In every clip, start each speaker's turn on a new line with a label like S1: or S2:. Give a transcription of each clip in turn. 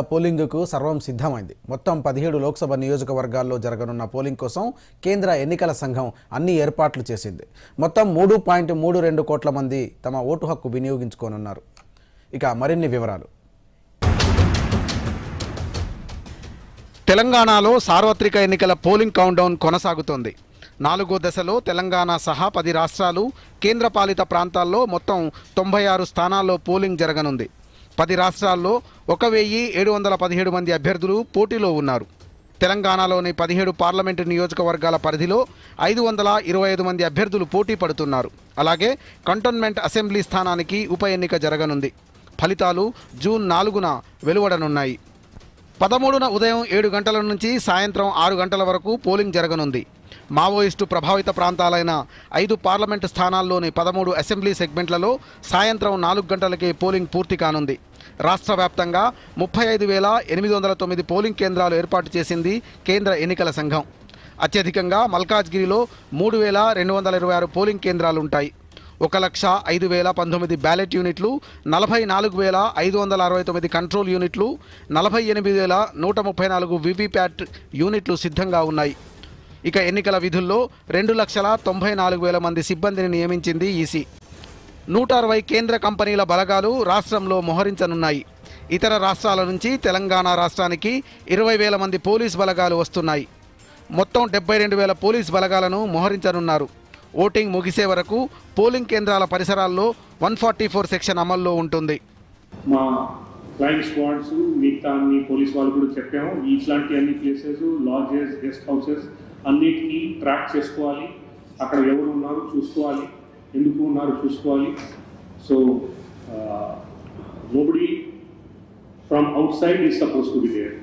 S1: పోలింగ్కు సర్వం సిద్ధమైంది. మొత్తం పదిహేడు లోక్సభ నియోజకవర్గాల్లో జరగనున్న పోలింగ్ కోసం కేంద్ర ఎన్నికల సంఘం అన్ని ఏర్పాట్లు చేసింది. మొత్తం మూడు పాయింట్ మూడు రెండు కోట్ల మంది తమ ఓటు హక్కు వినియోగించుకోనున్నారు. ఇక మరిన్ని వివరాలు.
S2: తెలంగాణలో సార్వత్రిక ఎన్నికల పోలింగ్ కౌంట్డౌన్ కొనసాగుతోంది. నాలుగో దశలో తెలంగాణ సహా పది రాష్ట్రాలు కేంద్రపాలిత ప్రాంతాల్లో మొత్తం తొంభై ఆరు స్థానాల్లో పోలింగ్ జరగనుంది. పది రాష్ట్రాల్లో ఒక వెయ్యి ఏడు వందల పదిహేడు మంది అభ్యర్థులు పోటీలో ఉన్నారు. తెలంగాణలోని పదిహేడు పార్లమెంటు నియోజకవర్గాల పరిధిలో ఐదు వందల ఇరవై ఐదు మంది అభ్యర్థులు పోటీ పడుతున్నారు. అలాగే కంటోన్మెంట్ అసెంబ్లీ స్థానానికి ఉప ఎన్నిక జరగనుంది. ఫలితాలు జూన్ నాలుగున వెలువడనున్నాయి. పదమూడున ఉదయం ఏడు గంటల నుంచి సాయంత్రం ఆరు గంటల వరకు పోలింగ్ జరగనుంది. మావోయిస్టు ప్రభావిత ప్రాంతాలైన ఐదు పార్లమెంటు స్థానాల్లోని పదమూడు అసెంబ్లీ సెగ్మెంట్లలో సాయంత్రం నాలుగు గంటలకే పోలింగ్ పూర్తి కానుంది. రాష్ట్ర వ్యాప్తంగా ముప్పై ఐదు వేల ఎనిమిది వందల తొమ్మిది పోలింగ్ కేంద్రాలు ఏర్పాటు చేసింది కేంద్ర ఎన్నికల సంఘం. అత్యధికంగా మల్కాజ్గిరిలో మూడు వేల రెండు వందల ఇరవై ఆరు పోలింగ్ కేంద్రాలు ఉంటాయి. ఒక లక్ష ఐదు వేల పంతొమ్మిది బ్యాలెట్ యూనిట్లు నలభై నాలుగు వేల ఐదు వందల అరవై తొమ్మిది కంట్రోల్ యూనిట్లు నలభై ఎనిమిది వేల నూట ముప్పై నాలుగు వివిప్యాట్ యూనిట్లు సిద్ధంగా ఉన్నాయి. ఇక ఎన్నికల విధుల్లో రెండు లక్షల తొంభై నాలుగు వేల మంది సిబ్బందిని నియమించింది ఈసీ. నూట అరవై కేంద్ర కంపెనీల బలగాలు రాష్ట్రంలో మోహరించనున్నాయి. ఇతర రాష్ట్రాల నుంచి తెలంగాణ రాష్ట్రానికి ఇరవై వేల మంది పోలీస్ బలగాలు వస్తున్నాయి. మొత్తం డెబ్బై రెండు వేల పోలీస్ బలగాలను మోహరించనున్నారు. ఓటింగ్ ముగిసే వరకు పోలింగ్ కేంద్రాల పరిసరాల్లో వన్ ఫార్టీ ఫోర్ సెక్షన్ అమల్లో ఉంటుంది.
S3: మా ఫ్లయింగ్ స్క్వాడ్స్ మిగతా అన్ని పోలీస్ వాళ్ళు కూడా చెప్పాము. ఇట్లాంటి అన్ని ప్లేసెస్ లాడ్జెస్ గెస్ట్ హౌసెస్ అన్నిటికీ ట్రాక్ చేసుకోవాలి. అక్కడ ఎవరు ఉన్నారు చూసుకోవాలి. ఎందుకు ఉన్నారు చూసుకోవాలి. So nobody from outside is supposed to be there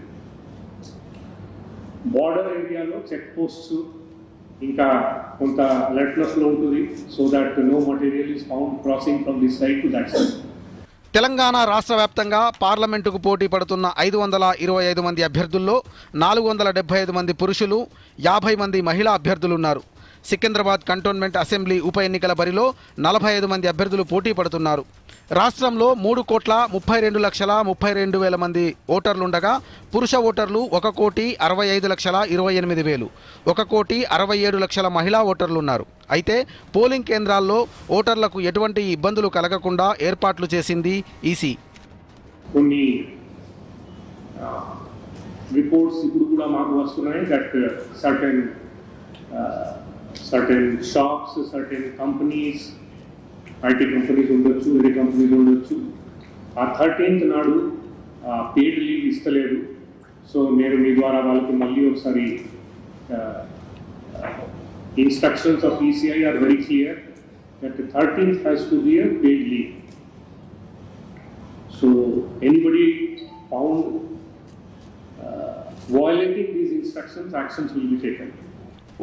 S3: border ఏరియాలో చెక్ పోస్ట్స్ ఇంకా కొంత అలర్ట్నెస్లో ఉంటుంది. So that no material is found crossing from this side to that side
S2: Telangana రాష్ట్ర వ్యాప్తంగా పార్లమెంటుకు పోటీ పడుతున్న ఐదు వందల ఇరవై ఐదు మంది అభ్యర్థుల్లో నాలుగు వందల డెబ్బై ఐదు మంది పురుషులు యాభై మంది మహిళా అభ్యర్థులున్నారు సికింద్రాబాద్ కంటోన్మెంట్ అసెంబ్లీ ఉప ఎన్నికల బరిలో నలభై ఐదు మంది అభ్యర్థులు పోటీ పడుతున్నారు. రాష్ట్రంలో మూడు కోట్ల ముప్పై రెండు లక్షల ముప్పై రెండు వేల మంది ఓటర్లుండగా పురుష ఓటర్లు ఒక కోటి అరవై ఐదు లక్షల ఇరవై ఎనిమిది వేలు ఒక కోటి అరవై ఏడు లక్షల మహిళా ఓటర్లున్నారు. అయితే పోలింగ్ కేంద్రాల్లో ఓటర్లకు ఎటువంటి ఇబ్బందులు కలగకుండా ఏర్పాట్లు చేసింది ఈసీ.
S3: కొన్ని రిపోర్ట్స్ ఇప్పుడు కూడా మాకు వస్తున్నాయి that certain Certain shops certain companies IT companies ఉండొచ్చు వేరే కంపెనీస్ ఉండొచ్చు ఆ థర్టీన్త్ నాడు పెయిడ్ లీవ్ ఇస్తలేదు సో నేను మీ ద్వారా వాళ్ళకి మళ్ళీ ఒకసారి instructions of ECI are very clear that thirteenth has to be a paid leave So anybody found uh, violating these instructions, actions will be taken.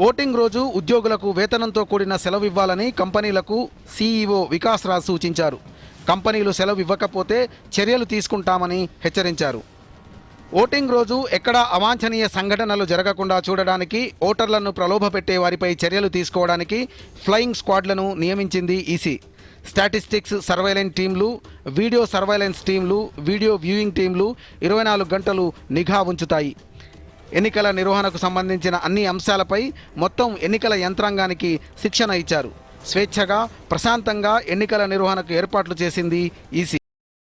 S2: Voting రోజు ఉద్యోగులకు వేతనంతో కూడిన సెలవు ఇవ్వాలని కంపెనీలకు సీఈఓ వికాస్ రాజ్ సూచించారు. కంపెనీలు సెలవు ఇవ్వకపోతే చర్యలు తీసుకుంటామని హెచ్చరించారు. ఓటింగ్ రోజు ఎక్కడా అవాంఛనీయ సంఘటనలు జరగకుండా చూడడానికి ఓటర్లను ప్రలోభపెట్టే వారిపై చర్యలు తీసుకోవడానికి ఫ్లయింగ్ స్క్వాడ్లను నియమించింది ఈసీ. స్టాటిస్టిక్స్ సర్వైలెన్స్ టీంలు వీడియో సర్వైలెన్స్ టీంలు వీడియో వ్యూయింగ్ టీంలు ఇరవై నాలుగు గంటలు నిఘా ఉంచుతాయి. ఎన్నికల నిర్వహణకు సంబంధించిన అన్ని అంశాలపై మొత్తం ఎన్నికల యంత్రాంగానికి శిక్షణ ఇచ్చారు. స్వేచ్ఛగా ప్రశాంతంగా ఎన్నికల నిర్వహణకు ఏర్పాట్లు చేసింది ఈసీ.